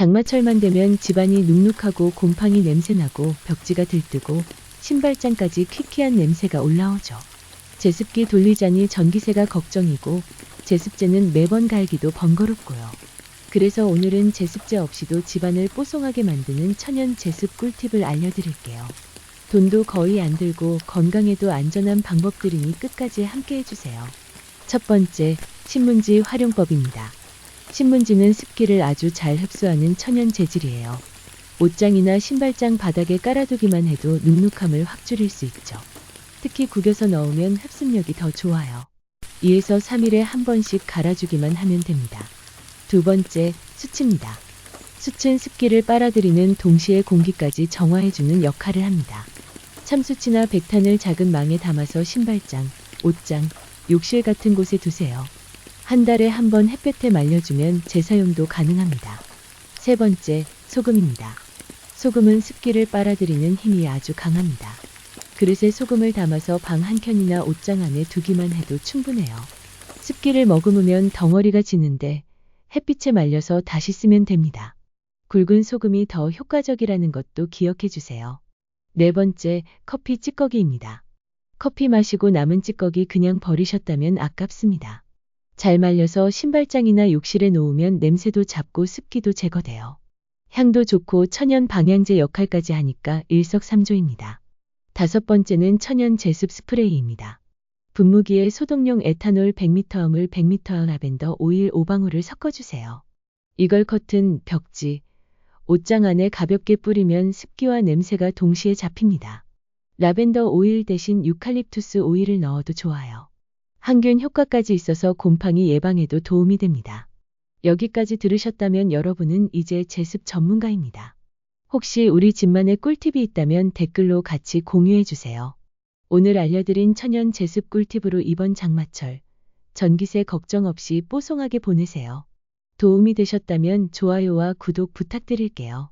장마철만 되면 집안이 눅눅하고 곰팡이 냄새나고 벽지가 들뜨고 신발장까지 퀴퀴한 냄새가 올라오죠. 제습기 돌리자니 전기세가 걱정이고 제습제는 매번 갈기도 번거롭고요. 그래서 오늘은 제습제 없이도 집안을 뽀송하게 만드는 천연 제습 꿀팁을 알려드릴게요. 돈도 거의 안 들고 건강에도 안전한 방법들이니 끝까지 함께 해주세요. 첫 번째, 신문지 활용법입니다. 신문지는 습기를 아주 잘 흡수하는 천연 재질이에요. 옷장이나 신발장 바닥에 깔아두기만 해도 눅눅함을 확 줄일 수 있죠. 특히 구겨서 넣으면 흡습력이 더 좋아요. 2에서 3일에 한 번씩 갈아주기만 하면 됩니다. 두 번째, 수치입니다. 수치는 습기를 빨아들이는 동시에 공기까지 정화해주는 역할을 합니다. 참수치나 백탄을 작은 망에 담아서 신발장, 옷장, 욕실 같은 곳에 두세요. 한 달에 한 번 햇볕에 말려주면 재사용도 가능합니다. 세 번째, 소금입니다. 소금은 습기를 빨아들이는 힘이 아주 강합니다. 그릇에 소금을 담아서 방 한 켠이나 옷장 안에 두기만 해도 충분해요. 습기를 머금으면 덩어리가 지는데 햇빛에 말려서 다시 쓰면 됩니다. 굵은 소금이 더 효과적이라는 것도 기억해 주세요. 네 번째, 커피 찌꺼기입니다. 커피 마시고 남은 찌꺼기 그냥 버리셨다면 아깝습니다. 잘 말려서 신발장이나 욕실에 놓으면 냄새도 잡고 습기도 제거돼요. 향도 좋고 천연 방향제 역할까지 하니까 일석삼조입니다. 다섯 번째는 천연 제습 스프레이입니다. 분무기에 소독용 에탄올 100ml 100ml 라벤더 오일 5방울을 섞어주세요. 이걸 커튼, 벽지, 옷장 안에 가볍게 뿌리면 습기와 냄새가 동시에 잡힙니다. 라벤더 오일 대신 유칼립투스 오일을 넣어도 좋아요. 항균 효과까지 있어서 곰팡이 예방에도 도움이 됩니다. 여기까지 들으셨다면 여러분은 이제 제습 전문가입니다. 혹시 우리 집만의 꿀팁이 있다면 댓글로 같이 공유해 주세요. 오늘 알려드린 천연 제습 꿀팁으로 이번 장마철 전기세 걱정 없이 뽀송하게 보내세요. 도움이 되셨다면 좋아요와 구독 부탁드릴게요.